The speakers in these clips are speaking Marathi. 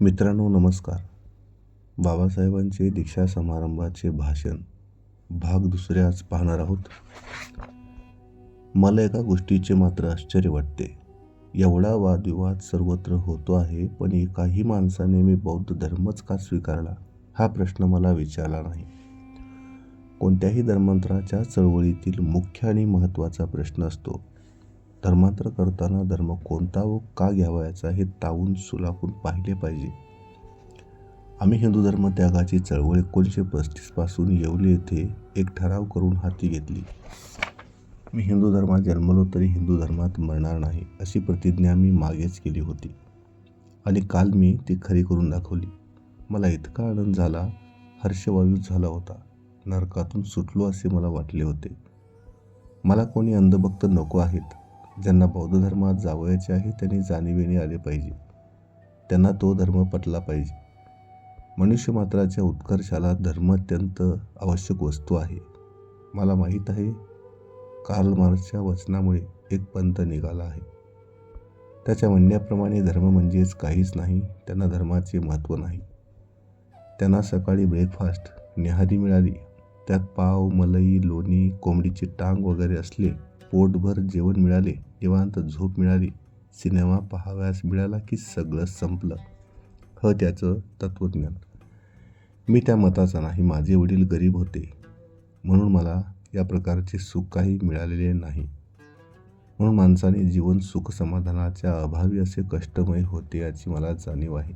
मित्रांनो नमस्कार. बाबासाहेबांचे दीक्षा समारंभाचे भाषण भाग दुसरे आज पाहणार आहोत. मला एका गोष्टीचे मात्र आश्चर्य वाटते. एवढा वादविवाद सर्वत्र होतो आहे पण एकाही माणसाने मी बौद्ध धर्मच का स्वीकारला? हा प्रश्न मला विचारला नाही. कोणत्याही धर्मांतराच्या चळवळीतील मुख्य आणि महत्त्वाचा प्रश्न असतो. धर्मांतर करताना धर्म कोणता व का घ्यावायचा हे तावून सुलाखून पाहिले पाहिजे. आम्ही हिंदू धर्म त्यागाची चळवळ एकोणीसशे पस्तीसपासून येवले येथे एक ठराव करून हाती घेतली. मी हिंदू धर्मात जन्मलो तरी हिंदू धर्मात मरणार नाही अशी प्रतिज्ञा मी मागेच केली होती. आणि काल मी ती खरी करून दाखवली. मला इतका आनंद झाला हर्षवायू झाला होता. नरकातून सुटलो असे मला वाटले होते. मला कोणी अंधभक्त नको आहेत. ज्यांना बौद्ध धर्मात जावयाचे आहे त्यांनी जाणीवेने आले पाहिजे. त्यांना तो धर्म पटला पाहिजे. मनुष्य मात्राच्या उत्कर्षाला धर्म अत्यंत आवश्यक वस्तू आहे. मला माहीत आहे कार्ल मार्क्सच्या वचनामुळे एक पंथ निघाला आहे. त्याच्या म्हणण्याप्रमाणे धर्म म्हणजेच काहीच नाही त्यांना धर्माचे महत्त्व नाही. त्यांना सकाळी ब्रेकफास्ट निहारी मिळाली त्यात पाव मलई लोणी कोंबडीची टांग वगैरे असले पोटभर जेवण मिळाले निवांत झोप मिळाली सिनेमा पाहाव्यास मिळाला की सगळं संपलं. ह त्याचं तत्त्वज्ञान मी त्या मताचा नाही माझे वडील गरीब होते. म्हणून मला या प्रकारचे सुख काही मिळालेले नाही. म्हणून माणसाने जीवन सुख समाधानाच्या अभावी असे कष्टमय होते याची मला जाणीव आहे.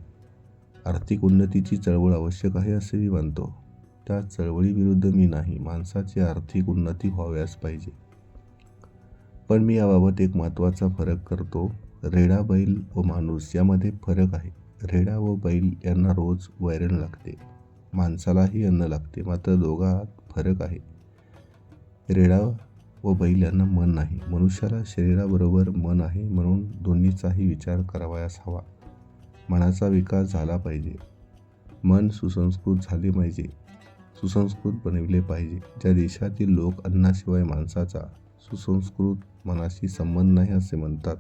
आर्थिक उन्नतीची चळवळ आवश्यक आहे असे मी मानतो. त्या चळवळीविरुद्ध मी नाही. माणसाची आर्थिक उन्नती व्हाव्यास पाहिजे. पण मी याबाबत एक महत्त्वाचा फरक करतो. रेडा बैल व माणूस यामध्ये फरक आहे. रेडा व बैल यांना रोज वैरण लागते. माणसालाही अन्न लागते. मात्र दोघात फरक आहे. रेडा व बैल यांना मन नाही. मनुष्याला शरीराबरोबर मन आहे म्हणून दोन्हीचाही विचार करावयास हवा. मनाचा विकास झाला पाहिजे. मन सुसंस्कृत झाले पाहिजे. सुसंस्कृत बनविले पाहिजे. ज्या देशातील लोक अन्नाशिवाय माणसाचा सुसंस्कृत मनाशी संबंध नाही असे म्हणतात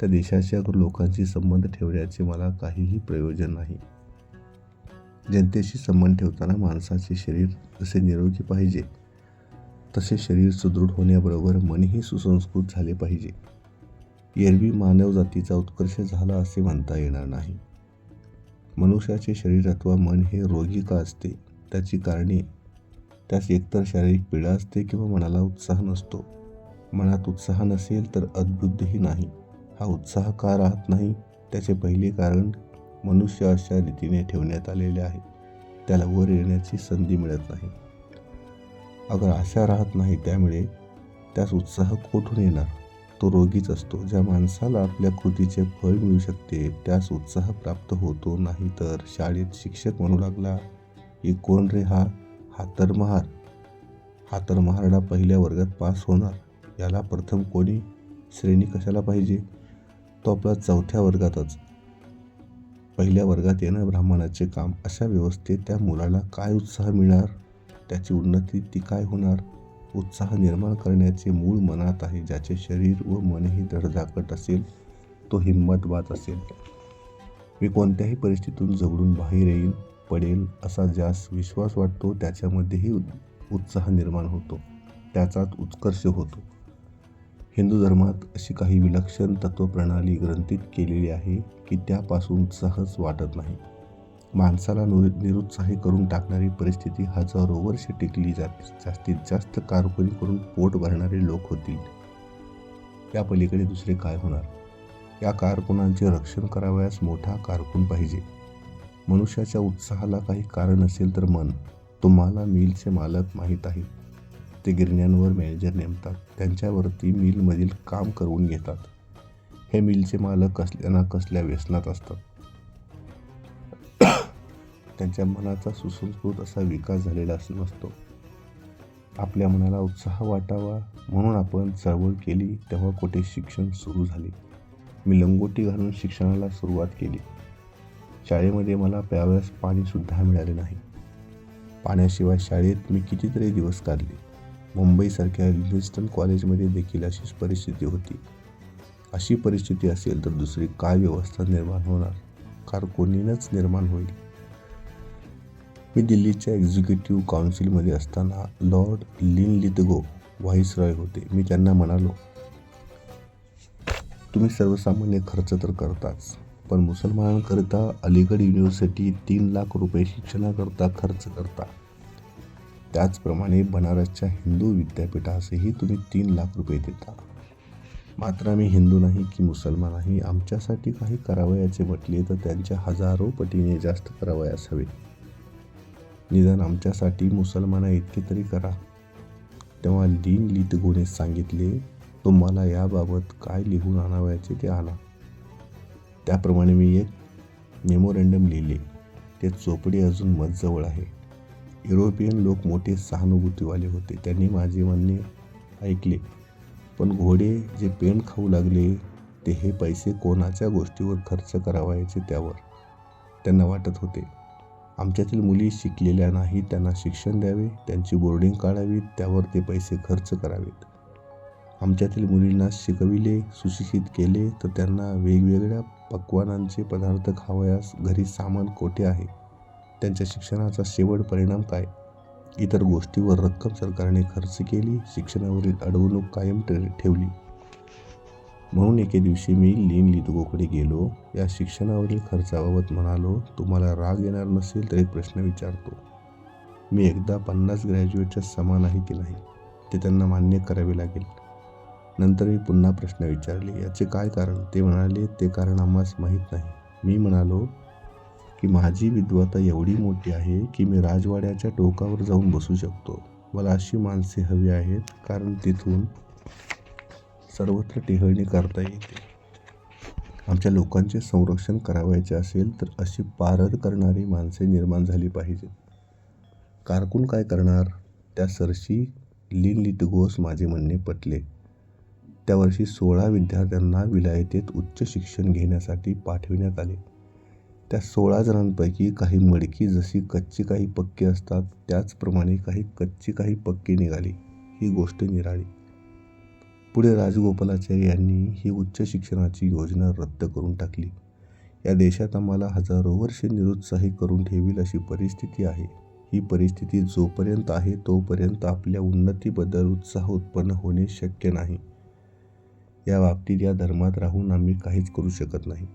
त्या देशाच्या लोकांशी संबंध ठेवण्याचे मला काहीही प्रयोजन नाही. जनतेशी संबंध ठेवताना माणसाचे शरीर जसे निरोगी पाहिजे तसे शरीर सुदृढ होण्याबरोबर मनही सुसंस्कृत झाले पाहिजे. एरवी मानव जातीचा उत्कर्ष झाला असे म्हणता येणार नाही. मनुष्याचे शरीर अथवा मन हे रोगी का असते? त्याची कारणे. त्यास एकतर शारीरिक पीडा असते किंवा मनाला उत्साह नसतो. मनात उत्साह नसेल तर अद्भुतही नाही. हा उत्साह का राहत नाही? त्याचे पहिले कारण मनुष्य अशा रीतीने ठेवण्यात आलेले आहे. त्याला वर येण्याची संधी मिळत नाही. अगर आशा राहत नाही त्यामुळे त्यास उत्साह कोठून येणार? तो रोगीच असतो. ज्या माणसाला आपल्या कृतीचे फळ मिळू शकते त्यास उत्साह प्राप्त होतो. नाही तर शाळेत शिक्षक म्हणू लागला की कोण रे हा हातरमहार हातरमहारडा पहिल्या वर्गात पास होणार याला प्रथम कोणी श्रेणी कशाला पाहिजे? तो आपला चौथ्या वर्गातच. पहिल्या वर्गात येणं ब्राह्मणाचे काम. अशा व्यवस्थेत त्या मुलाला काय उत्साह मिळणार? त्याची उन्नती ती काय होणार? उत्साह निर्माण करण्याचे मूळ मनात आहे ज्याचे शरीर व मनही धडधाकट असेल तो हिंमतवाद असेल. मी कोणत्याही परिस्थितीतून झगडून बाहेर येईन. पडेल असा ज्यास विश्वास वाटतो त्याच्यामध्येही उत्साह निर्माण होतो. त्याचाच उत्कर्ष होतो. हिंदू धर्मात अशी काही विलक्षण तत्त्वप्रणाली ग्रंथित केलेली आहे की त्यापासून सहज वाटत नाही. माणसाला नु निरुत्साही करून टाकणारी परिस्थिती हजारो वर्ष टिकली जाते जास्तीत जास्त कारकुनी करून पोट भरणारे लोक होतील. या पलीकडे दुसरे काय होणार? या कारकुनांचे रक्षण करावयास मोठा कारकून पाहिजे. मनुष्याच्या उत्साहाला काही कारण असेल तर मन. तुम्हाला मिलचे मालक माहीत आहेत. ते गिरण्यांवर मॅनेजर नेमतात. त्यांच्यावरती मिलमधील काम करून घेतात. हे मिलचे मालक कसल्या ना कसल्या व्यसनात असतात. त्यांच्या मनाचा सुसंस्कृत असा विकास झालेला नसतो. आपल्या मनाला उत्साह वाटावा म्हणून आपण चळवळ केली तेव्हा कुठे शिक्षण सुरू झाले. मी लंगोटी घालून शिक्षणाला सुरुवात केली. शाळेमध्ये मला प्यावयास पाणीसुद्धा मिळाले नाही. पाण्याशिवाय शाळेत मी कितीतरी दिवस काढले. मुंबईसारख्या लिस्टन कॉलेजमध्ये देखील अशीच परिस्थिती होती. अशी परिस्थिती असेल तर दुसरी काय व्यवस्था निर्माण होणार? कारकुनीनंच निर्माण होईल. मी दिल्लीच्या एक्झिक्युटिव्ह काउन्सिलमध्ये असताना Lord Linlithgow viceroy होते. मी त्यांना म्हणालो तुम्ही सर्वसामान्य खर्च तर करताच. पण मुसलमानांकरिता अलीगड युनिव्हर्सिटी तीन लाख रुपये शिक्षणाकरता खर्च करता. त्याचप्रमाणे बनारसच्या हिंदू विद्यापीठासही तुम्ही तीन लाख रुपये देता. मात्र आम्ही हिंदू नाही की मुसलमान नाही आमच्यासाठी काही करावयाचे म्हटले तर त्यांच्या हजारो पटीने जास्त करावयास हवे निदान आमच्यासाठी मुसलमाना इतके तरी करा. तेव्हा लीन लितगोने सांगितले तुम्हाला याबाबत काय लिहून आणावयाचे ते आणा. त्याप्रमाणे मी एक मेमोरँडम लिहिले. ते चोपडे अजून मजजवळ आहे. युरोपियन लोक मोठे सहानुभूतीवाले होते. त्यांनी माझे म्हणणे ऐकले. पण घोडे जे पेन खाऊ लागले ते हे पैसे कोणाच्या गोष्टीवर खर्च करावायचे त्यावर. त्यांना वाटत होते आमच्यातील मुली शिकलेल्या नाही त्यांना शिक्षण द्यावे त्यांची बोर्डिंग काढावी त्यावर ते पैसे खर्च करावेत. आमच्यातील मुलींना शिकविले सुशिक्षित केले तर त्यांना वेगवेगळ्या पक्वानांचे पदार्थ खावयास घरी सामान कोठे आहे? त्यांच्या शिक्षणाचा शेवट परिणाम काय? इतर गोष्टीवर रक्कम सरकारने खर्च केली शिक्षणावरील अडवणूक कायम ठेवली. म्हणून एके दिवशी मी लीन लितगोकडे गेलो या शिक्षणावरील खर्चाबाबत म्हणालो तुम्हाला राग येणार नसेल तर एक प्रश्न विचारतो. मी एकदा पन्नास ग्रॅज्युएटच्या समान आहे की नाही? ते त्यांना मान्य करावे लागेल. नंतर मी पुन्हा प्रश्न विचारले. याचे काय कारण? ते म्हणाले ते कारण आम्हास माहीत नाही. मी म्हणालो की माझी विद्वत्ता एवढी मोठी आहे की मी राजवाड्याच्या टोकावर जाऊन बसू शकतो. मला अशी माणसे हवी आहेत कारण तिथून सर्वत्र टेहळणी करता येते. आमच्या लोकांचे संरक्षण करावायचे असेल तर अशी पारद करणारी माणसे निर्माण झाली पाहिजेत. कारकून काय करणार? त्या सरशी लिन लिटगोस माझे म्हणणे पटले. त्या वर्षी सोळा विद्यार्थ्यांना विलायतेत उच्च शिक्षण घेण्यासाठी पाठविण्यात आले. त्या सोळा जणांपैकी काही मडकी जशी कच्ची काही पक्की असतात त्याचप्रमाणे काही कच्ची काही पक्की निघाली ही गोष्ट निराळी. पुढे राजगोपालाचार्य यांनी ही उच्च शिक्षणाची योजना रद्द करून टाकली. या देशात आम्हाला हजारो वर्षे निरुत्साही करून ठेवील अशी परिस्थिती आहे. ही परिस्थिती जोपर्यंत आहे तोपर्यंत आपल्या उन्नतीबद्दल उत्साह उत्पन्न होणे शक्य नाही. या बाबतीत या धर्मात राहून आम्ही काहीच करू शकत नाही.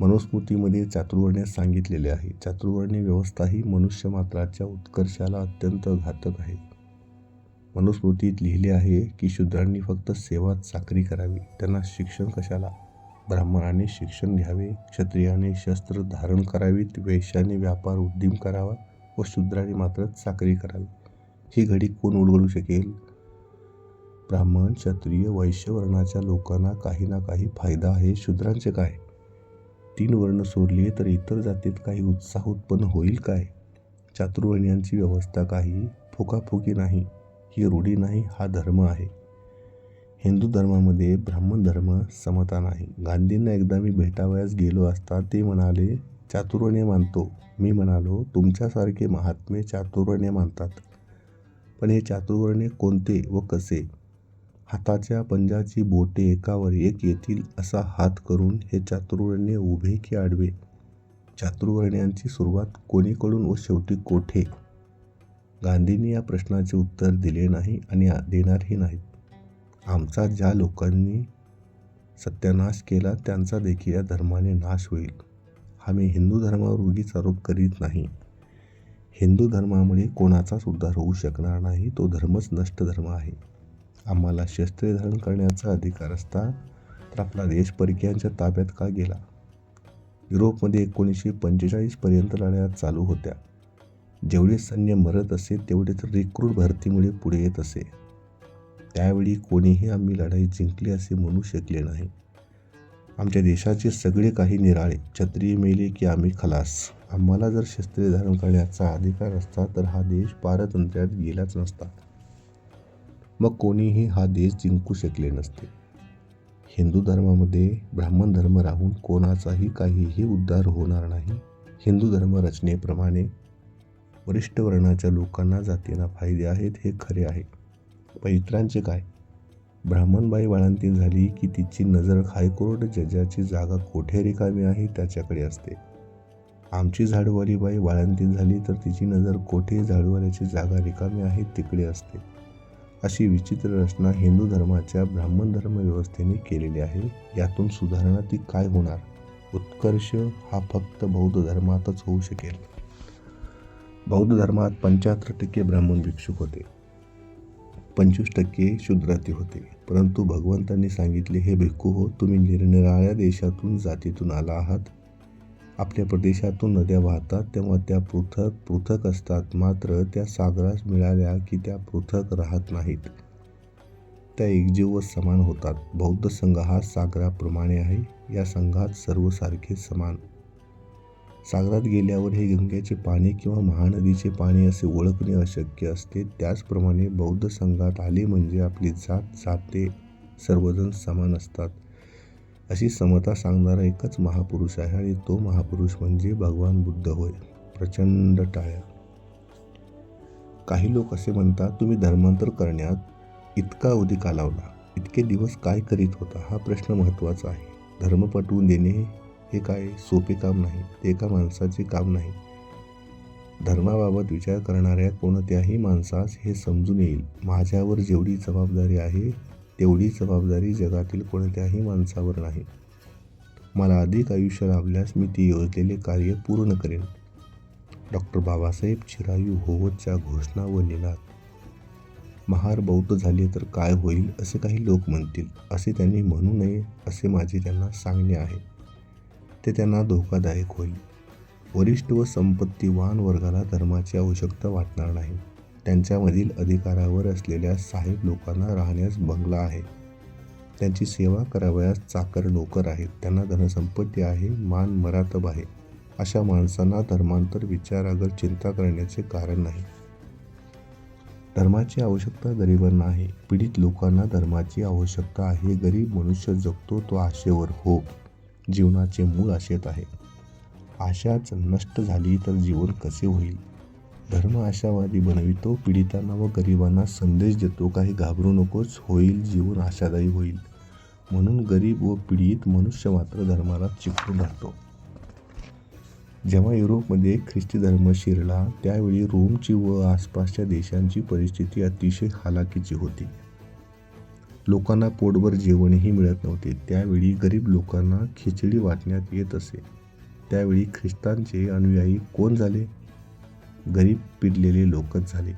मनुस्मृतीमध्ये चातुर्वर्ण्यात सांगितलेले आहे चातुर्वर्ण्य व्यवस्था ही मनुष्य मात्राच्या उत्कर्षाला अत्यंत घातक आहे. मनुस्मृतीत लिहिले आहे की शूद्रांनी फक्त सेवा साखरी करावी. त्यांना शिक्षण कशाला? ब्राह्मणाने शिक्षण घ्यावे क्षत्रियाने शस्त्र धारण करावीत वेशाने व्यापार उद्यम करावा व शूद्राने मात्र साखरी करावी. ही घडी कोण उलगडू शकेल? ब्राह्मण क्षत्रिय वैश्य वर्णाच्या लोकांना काही ना काही फायदा आहे शूद्रांचे काय? तीन वर्ण सोडले तर इतर जातीत काही उत्साह उत्पन्न होईल काय? चातुर्वर्ण्यांची व्यवस्था काही फुकाफुकी नाही ही रूढी नाही हा धर्म आहे. हिंदू धर्मामध्ये ब्राह्मण धर्म समता नाही. गांधींना एकदा मी भेटावयास गेलो असता ते म्हणाले चातुर्वण्य मानतो. मी म्हणालो तुमच्यासारखे महात्मे चातुर्वण्य मानतात. पण हे चातुर्वर्ण्य कोणते व कसे? हाताच्या पंजाची बोटे एकावर एक येतील असा हात करून हे चातुर्वर्ण्य उभे की आडवे? चातुर्वर्ण्यांची सुरुवात कोणीकडून व शेवटी कोठे? गांधींनी या प्रश्नाचे उत्तर दिले नाही आणि देणारही नाहीत. आमचा ज्या लोकांनी सत्यानाश केला त्यांचा देखील या धर्माने नाश होईल. हा मी हिंदू धर्मावर उगीच आरोप करीत नाही. हिंदू धर्मामुळे कोणाचाच उद्धार होऊ शकणार नाही तो धर्मच नष्ट धर्म आहे. आम्हाला शस्त्रे धारण करण्याचा अधिकार असता तर आपला देश परकीयांच्या ताब्यात का गेला? युरोपमध्ये एकोणीसशे पंचेचाळीसपर्यंत लढ्या चालू होत्या. जेवढे सैन्य मरत असे तेवढे तर रिक्रूट भरतीमुळे पुढे येत असे. त्यावेळी कोणीही आम्ही लढाई जिंकली असे म्हणू शकले नाही. आमच्या देशाचे सगळे काही निराळे छत्री मेले की आम्ही खलास. आम्हाला जर शस्त्रे धारण करण्याचा अधिकार असता तर हा देश पारतंत्र्यात गेलाच नसता. मग कोणीही हा देश जिंकू शकले नसते. हिंदू धर्मामध्ये ब्राह्मण धर्म राहून कोणाचाही काहीही उद्धार होणार नाही. हिंदू धर्म रचनेप्रमाणे वरिष्ठ वर्णाच्या लोकांना जातींना फायदे आहेत हे खरे आहे. पण इतरांचे काय? ब्राह्मणबाई बाळांती झाली की तिची नजर हायकोर्ट जजाची जागा कोठे रिकामी आहे त्याच्याकडे असते. आमची झाडूवाली बाई बाळंतीण झाली तर तिची नजर कोठे झाडवाल्याची जागा रिकामी आहे तिकडे असते. अशी विचित्र रचना हिंदू धर्माच्या ब्राह्मण धर्म व्यवस्थेने केलेली आहे. यातून सुधारणा ती काय होणार? उत्कर्ष हा फक्त बौद्ध धर्मातच होऊ शकेल. बौद्ध धर्मात पंच्याहत्तर टक्के ब्राह्मण भिक्षुक होते. पंचवीस टक्के शूद्राती होते. परंतु भगवंतांनी सांगितले हे भिक्खू हो तुम्ही निरनिराळ्या देशातून जातीतून आला आहात. आपल्या प्रदेशातून नद्या वाहतात तेव्हा त्या पृथक पृथक असतात. मात्र त्या सागरास मिळाल्या की त्या पृथक राहत नाहीत. त्या एकजीव व समान होतात. बौद्ध संघ हा सागराप्रमाणे आहे. या संघात सर्व सारखे समान. सागरात गेल्यावर हे गंगेचे पाणी किंवा महानदीचे पाणी असे ओळखणे अशक्य असते. त्याचप्रमाणे बौद्ध संघात आले म्हणजे आपली जात जाते. सर्वजण समान असतात. अशी समता सांगणारा एकच महापुरुष आहे आणि तो महापुरुष म्हणजे भगवान बुद्ध होय. प्रचंड टाळ्या. काही लोक असे म्हणतात तुम्ही धर्मांतर करण्यात इतका अवधी लावला इतके दिवस काय करीत होता? हा प्रश्न महत्त्वाचा आहे. धर्म पटवून देणे हे काय सोपे काम नाही. ते एका माणसाचे काम नाही. धर्माबाबत विचार करणाऱ्या कोणत्याही माणसास हे समजून येईल. माझ्यावर जेवढी जबाबदारी आहे तेवढी जबाबदारी जगातील कोणत्याही माणसावर नाही. मला अधिक आयुष्य लाभल्यास मी ती योजलेले कार्य पूर्ण करेन. डॉक्टर बाबासाहेब चिरायू होवतच्या घोषणा व निनाद महार बौद्ध झाले तर काय होईल असे काही लोक म्हणतील असे त्यांनी म्हणू नये असे माझे त्यांना सांगणे आहे. ते त्यांना धोकादायक होईल. वरिष्ठ व संपत्तीवान वर्गाला धर्माची आवश्यकता वाटणार नाही. त्यांच्यामधील अधिकारावर असलेल्या साहेब लोकांना राहण्यास बंगला आहे. त्यांची सेवा करावयास चाकर नोकर आहेत त्यांना धनसंपत्ती आहे मान मरातब आहे. अशा माणसांना धर्मांतर विचारागर चिंता करण्याचे कारण नाही. धर्माची आवश्यकता गरिबांना आहे. पीडित लोकांना धर्माची आवश्यकता आहे. गरीब मनुष्य जगतो तो आशेवर हो. जीवनाचे मूळ आशेत आहे. आशाच नष्ट झाली तर जीवन कसे होईल? धर्म आशावादी बनवितो पीडितांना व गरिबांना संदेश देतो काही घाबरू नकोच होईल जीवन आशादायी होईल. म्हणून गरीब व पीडित मनुष्य मात्र धर्माला चिकटून राहतो. जेव्हा युरोपमध्ये ख्रिस्ती धर्म शिरला त्यावेळी रोमची व आसपासच्या देशांची परिस्थिती अतिशय हालाकीची होती. लोकांना पोटभर जेवणही मिळत नव्हते. त्यावेळी गरीब लोकांना खिचडी वाटण्यात येत असे. त्यावेळी ख्रिस्तांचे अनुयायी कोण झाले? गरीब पिडलेले लोकच झाले.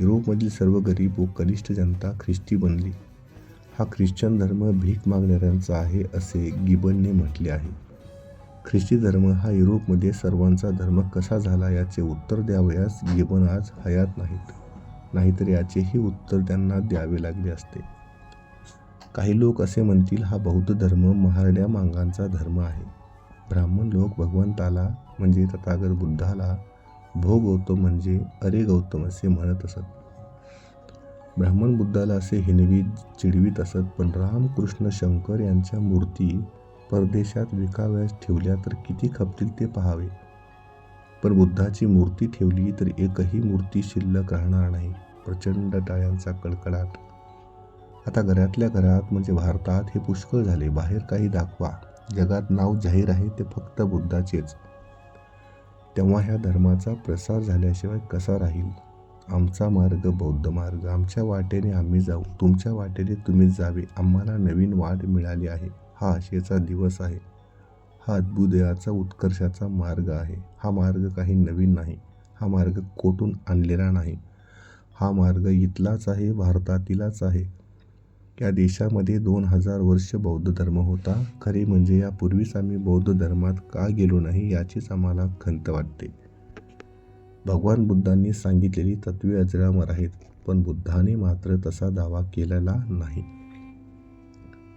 युरोपमधील सर्व गरीब व कनिष्ठ जनता ख्रिस्ती बनली. हा ख्रिश्चन धर्म भीक मागणाऱ्यांचा आहे असे गिबनने म्हटले आहे. ख्रिस्ती धर्म हा युरोपमध्ये सर्वांचा धर्म कसा झाला याचे उत्तर द्यावयास गिबन आज हयात नाहीत. नाहीतर याचेही उत्तर त्यांना द्यावे लागले असते. काही लोक असे म्हणतील हा बौद्ध धर्म महारड्या मांगांचा धर्म आहे. ब्राह्मण लोक भगवंताला म्हणजे तथागत बुद्धाला भो गौतम म्हणजे अरे गौतम असे म्हणत असत. ब्राह्मण बुद्धाला असे हिनवीत चिडवीत असत पण रामकृष्ण शंकर यांच्या मूर्ती परदेशात विकाव्यास ठेवल्या तर किती खपतील ते पहावे. पण बुद्धाची मूर्ती ठेवली तर एकही मूर्ती शिल्लक राहणार नाही प्रचंड टाळ्यांचा कडकडाट. आता घरातल्या घरात म्हणजे भारतात हे पुष्कळ झाले बाहेर काही दाखवा. जगात नाव जाहीर आहे ते फक्त बुद्धाचेच. तेव्हा ह्या धर्माचा प्रसार झाल्याशिवाय कसा राहील? आमचा मार्ग बौद्ध मार्ग. आमच्या वाटेने आम्ही जाऊ. तुमच्या वाटेने तुम्ही जावे. आम्हाला नवीन वाट मिळाली आहे. हा आशेचा दिवस आहे. हा अद्भुदयाचा उत्कर्षाचा मार्ग आहे. हा मार्ग काही नवीन नाही. हा मार्ग कोठून आणलेला नाही? हा मार्ग इथलाच आहे भारतातीलच आहे. या देशामध्ये दोन हजार वर्ष बौद्ध धर्म होता. खरे म्हणजे यापूर्वीच आम्ही बौद्ध धर्मात का गेलो नाही याचीच आम्हाला खंत वाटते. भगवान बुद्धांनी सांगितलेली तत्वे अजरामर आहेत पण बुद्धाने मात्र तसा दावा केलेला नाही.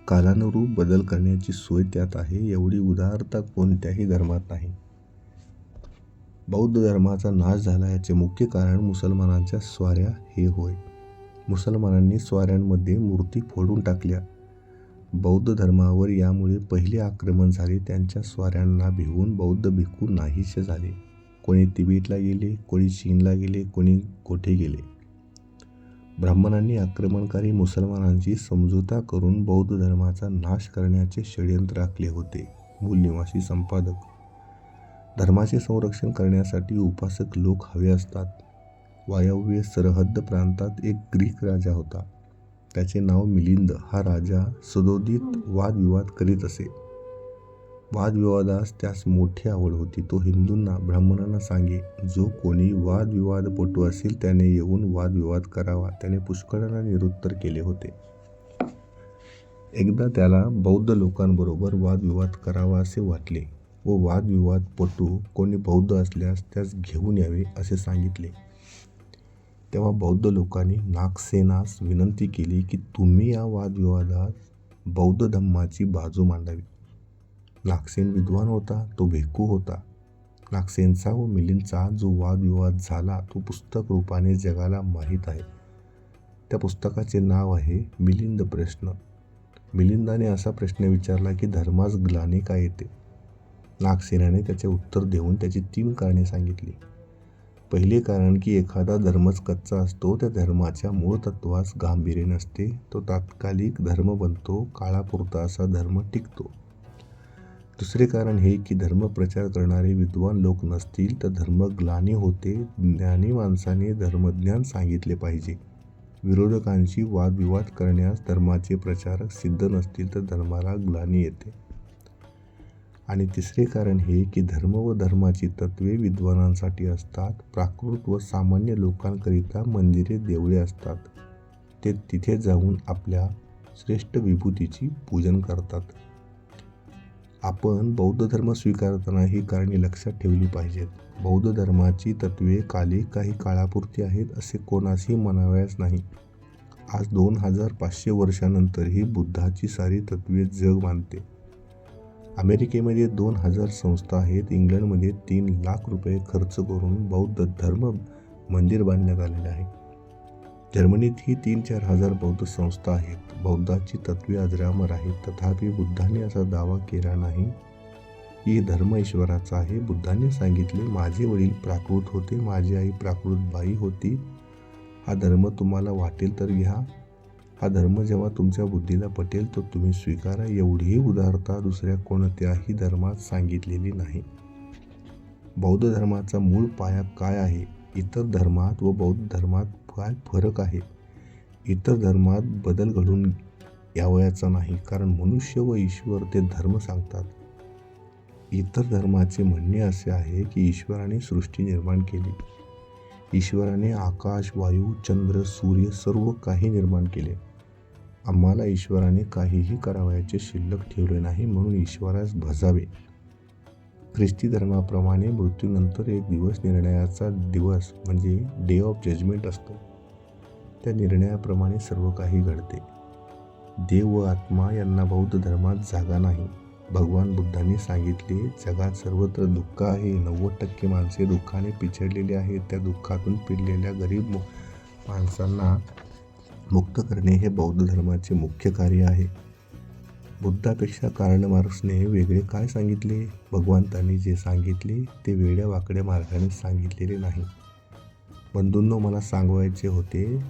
कालानुरूप बदल करण्याची सोय त्यात आहे एवढी उदारता कोणत्याही धर्मात नाही. बौद्ध धर्माचा नाश झाला याचे मुख्य कारण मुसलमानांच्या स्वाऱ्या हे होय. मुसलमानांनी स्वाऱ्यांमध्ये मूर्ती फोडून टाकल्या. बौद्ध धर्मावर यामुळे पहिले आक्रमण झाले. त्यांच्या स्वाऱ्यांना भिवून बौद्ध भिक्खू नाहीसे झाले. कोणी तिबेटला गेले कोणी चीनला गेले कोणी कोठे गेले. ब्राह्मणांनी आक्रमणकारी मुसलमानांची समझोता करून बौद्ध धर्माचा नाश करण्याचे षडयंत्र आखले होते मूल निवासी संपादक. धर्माचे संरक्षण करण्यासाठी उपासक लोक हवे असतात. वायव्य सरहद्द प्रांतात एक ग्रीक राजा होता. त्याचे नाव मिलिंद. हा राजा सदोदित वादविवाद करीत असे. वादविवादास त्यास मोठी आवड होती. तो हिंदूंना ब्राह्मणांना सांगे जो कोणी वादविवादपटू असेल त्याने येऊन वादविवाद करावा. त्याने पुष्कळांना निरुत्तर केले होते. एकदा त्याला बौद्ध लोकांबरोबर वादविवाद करावा असे वाटले. व वादविवादपटू कोणी बौद्ध असल्यास त्यास घेऊन यावे असे सांगितले. तेव्हा बौद्ध लोकांनी नागसेनास विनंती केली की तुम्ही या वादविवादात बौद्ध धम्माची बाजू मांडावी. नागसेन विद्वान होता तो भिक्खू होता. नागसेनचा व मिलिंदचा जो वादविवाद झाला तो पुस्तक रूपाने जगाला माहीत आहे. त्या पुस्तकाचे नाव आहे मिलिंद प्रश्न. मिलिंदाने असा प्रश्न विचारला की धर्मास ग्लाने का येते? नागसेनाने त्याचे उत्तर देऊन त्याची तीन कारणे सांगितली. पहिले कारण की एखादा धर्मच कच्चा असतो त्या धर्माच्या मूळ तत्वास गांभीर्य नसते. तो तात्कालिक धर्म बनतो काळापुरता असा धर्म टिकतो. दुसरे कारण हे की धर्म प्रचार करणारे विद्वान लोक नसतील तर धर्म ग्लानी होते. ज्ञानी माणसाने धर्मज्ञान सांगितले पाहिजे. विरोधकांशी वादविवाद करण्यास धर्माचे प्रचारक सिद्ध नसतील तर धर्माला ग्लानी येते. आणि तिसरे कारण हे की धर्म व धर्माची तत्वे विद्वानांसाठी असतात. प्राकृत व सामान्य लोकांकरिता मंदिरे देवळे असतात. ते तिथे जाऊन आपल्या श्रेष्ठ विभूतीची पूजन करतात. आपण बौद्ध धर्म स्वीकारताना ही कारणे लक्षात ठेवली पाहिजेत. बौद्ध धर्माची तत्वे काली काही काळापुरती आहेत असे कोणासही म्हणावयास नाही. आज दोन हजार पाचशे वर्षानंतरही बुद्धाची सारी तत्वे जग मानते. अमेरिकेमध्ये दोन हजार संस्था आहेत. इंग्लंडमध्ये तीन लाख रुपये खर्च करून बौद्ध धर्म मंदिर बांधण्यात आलेले आहे. जर्मनीतही तीन चार हजार बौद्ध संस्था आहेत. बौद्धाची तत्वे अजरामर आहेत. तथापि बुद्धाने असा दावा केला नाही. की धर्म ईश्वराचा आहे. बुद्धाने सांगितले माझे वडील प्राकृत होते माझी आई प्राकृत बाई होती. हा धर्म तुम्हाला वाटेल तर घ्या. हा धर्म जेव्हा तुमच्या बुद्धीला पटेल तर तुम्ही स्वीकारा एवढी उदारता दुसऱ्या कोणत्याही धर्मात सांगितलेली नाही. बौद्ध धर्माचा मूळ पाया काय आहे? इतर धर्मात व बौद्ध धर्मात काय फरक आहे? इतर धर्मात बदल घडून यावयाचा नाही कारण मनुष्य व ईश्वर ते धर्म सांगतात. इतर धर्माचे म्हणणे असे आहे की ईश्वराने सृष्टी निर्माण केली. ईश्वराने आकाश वायू चंद्र सूर्य सर्व काही निर्माण केले. आम्हाला ईश्वराने काहीही करावयाचे शिल्लक ठेवले नाही म्हणून ईश्वरास भजावे. ख्रिस्ती धर्माप्रमाणे मृत्यूनंतर एक दिवस निर्णयाचा दिवस म्हणजे डे ऑफ जजमेंट असतो. त्या निर्णयाप्रमाणे सर्व काही घडते. देव व आत्मा यांना बौद्ध धर्मात जागा नाही. भगवान बुद्धांनी सांगितले जगात सर्वत्र दुःख आहे. नव्वद टक्के माणसे दुःखाने पिछडलेली आहेत. त्या दुःखातून पिडलेल्या गरीब माणसांना मुक्त करणे हे बौद्ध धर्माचे मुख्य कार्य आहे. बुद्धापेक्षा कारण मार्क्सने वेगळे काय सांगितले? भगवंतांनी जे सांगितले ते वेगळ्या वाकड्या मार्गाने सांगितलेले नाही. बंधूंनो मला सांगवायचे होते.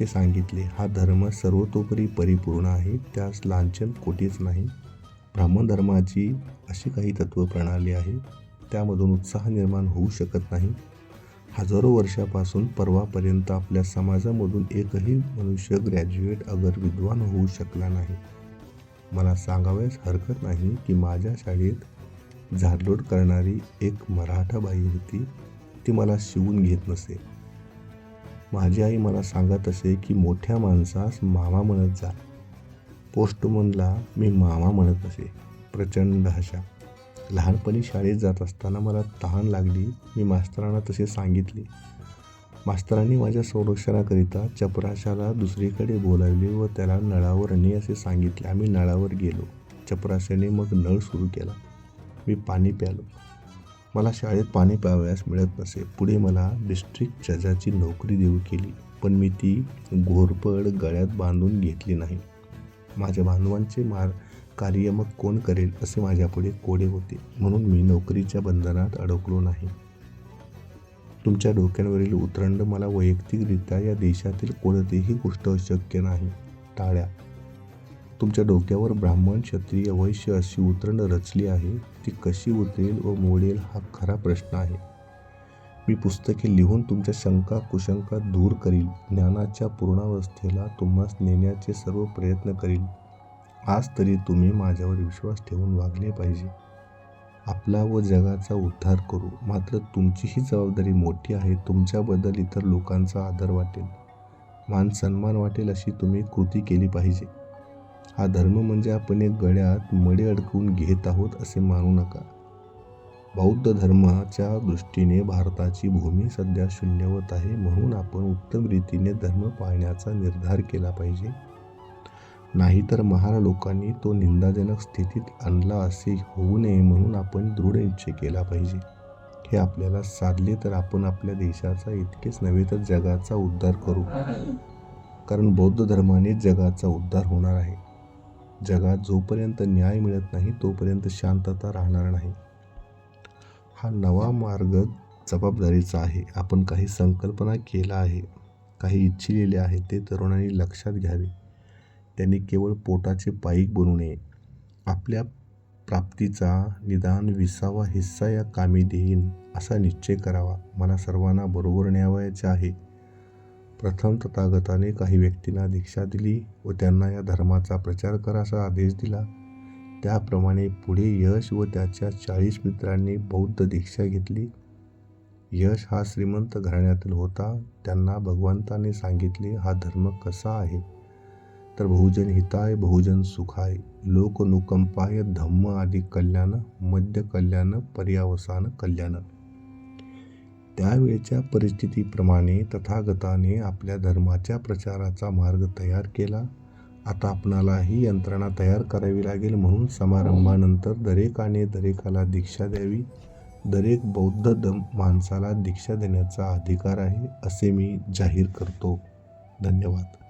ते सांगितले हा धर्म सर्वतोपरी परिपूर्ण आहे. त्यास लांछन कोटीच नाही. ब्राह्मण धर्माची अशी काही तत्वप्रणाली आहे त्यामधून उत्साह निर्माण होऊ शकत नाही. हजारो वर्षापासून परवापर्यंत आपल्या समाजामधून एकही मनुष्य ग्रॅज्युएट अगर विद्वान होऊ शकला नाही. मला सांगावयास हरकत नाही की माझ्या शाळेत झाडलोट करणारी एक मराठा बाई होती ती मला शिवून घेत नसे. माझी आई मला सांगत असे की मोठ्या माणसास मामा म्हणत जा. पोस्टमनला मी मामा म्हणत असे प्रचंड हशा. लहानपणी शाळेत जात असताना मला तहान लागली मी मास्तरांना तसे सांगितले. मास्तरांनी माझ्या संरक्षणाकरिता चपराशाला दुसरीकडे बोलावले व त्याला नळावर ने असे सांगितले आम्ही नळावर गेलो. चपराशाने मग नळ सुरू केला. मी पाणी प्यालो. मला शाळेत पाणी प्यावयास मिळत नसे. पुढे मला डिस्ट्रिक्ट जजाची नोकरी देऊ केली पण मी ती घोरपड गळ्यात बांधून घेतली नाही. माझ्या बांधवांचे मार कार्य मग कोण करेल असे माझ्यापुढे कोडे होते. म्हणून मी नोकरीच्या बंधनात अडकलो नाही. तुमच्या डोक्यांवरील उतरंड मला वैयक्तिकरित्या या देशातील कोणतीही गोष्ट अशक्य नाही. टाळ्या. तुमच्या डोक्यावर ब्राह्मण क्षत्रिय वैश्य अशी उतरंड रचली आहे ती कशी उतरेल व मोडेल हा खरा प्रश्न आहे. मी पुस्तके लिहून तुमच्या शंका कुशंका दूर करील. ज्ञानाच्या पूर्णावस्थेला तुम्हास नेण्याचे सर्व प्रयत्न करील. आज तरी तुम्ही माझ्यावर विश्वास ठेवून वागले पाहिजे. आपला व जगाचा उद्धार करू. मात्र तुमचीही जबाबदारी मोठी आहे. तुमच्याबद्दल इतर लोकांचा आदर वाटेल. मान सन्मान वाटेल अशी तुम्ही कृती केली पाहिजे. हा धर्म म्हणजे आपण एक गळ्यात मडे अडकवून घेत आहोत असे मानू नका. बौद्ध धर्माच्या दृष्टीने भारताची भूमी सध्या शून्यवत आहे म्हणून आपण उत्तम रीतीने धर्म पाळण्याचा निर्धार केला पाहिजे. नाहीतर महार लोकांनी तो निंदाजनक स्थितीत आणला असे होऊ नये म्हणून आपण दृढ निश्चय केला पाहिजे. हे आपल्याला साधले तर आपण आपल्या देशाचा इतकेच नव्हे तर जगाचा उद्धार करू. कारण बौद्ध धर्माने जगाचा उद्धार होणार आहे. जगात जोपर्यंत न्याय मिळत नाही तोपर्यंत शांतता राहणार नाही. हा नवा मार्ग जबाबदारीचा आहे. आपण काही संकल्पना केला आहे काही इच्छिलेले आहे ते तरुणांनी लक्षात घ्यावे. त्यांनी केवळ पोटाचे पाईक बनू नये. आपल्या प्राप्तीचा निदान विसावा हिस्सा या कामी देईन असा निश्चय करावा. मला सर्वांना बरोबर न्यावयाचे आहे. प्रथम तथागताने काही व्यक्तींना दीक्षा दिली व त्यांना या धर्माचा प्रचार करा असा आदेश दिला. त्याप्रमाणे पुढे यश व त्याच्या चाळीस मित्रांनी बौद्ध दीक्षा घेतली. यश हा श्रीमंत घराण्यातील होता. त्यांना भगवंताने सांगितले हा धर्म कसा आहे? तर बहुजन हिताय बहुजन सुखाय. लोकनुकंपाय धम्म आदी कल्याण मध्य कल्याण पर्यावसान कल्याण. त्यावेळच्या परिस्थितीप्रमाणे तथागताने आपल्या धर्माच्या प्रचाराचा मार्ग तयार केला. आता आपणाला ही यंत्रणा तयार करावी लागेल म्हणून समारंभानंतर दरेकाने दरेकाला दीक्षा द्यावी. दरेक बौद्ध दम माणसाला दीक्षा देण्याचा अधिकार आहे असे मी जाहीर करतो. धन्यवाद.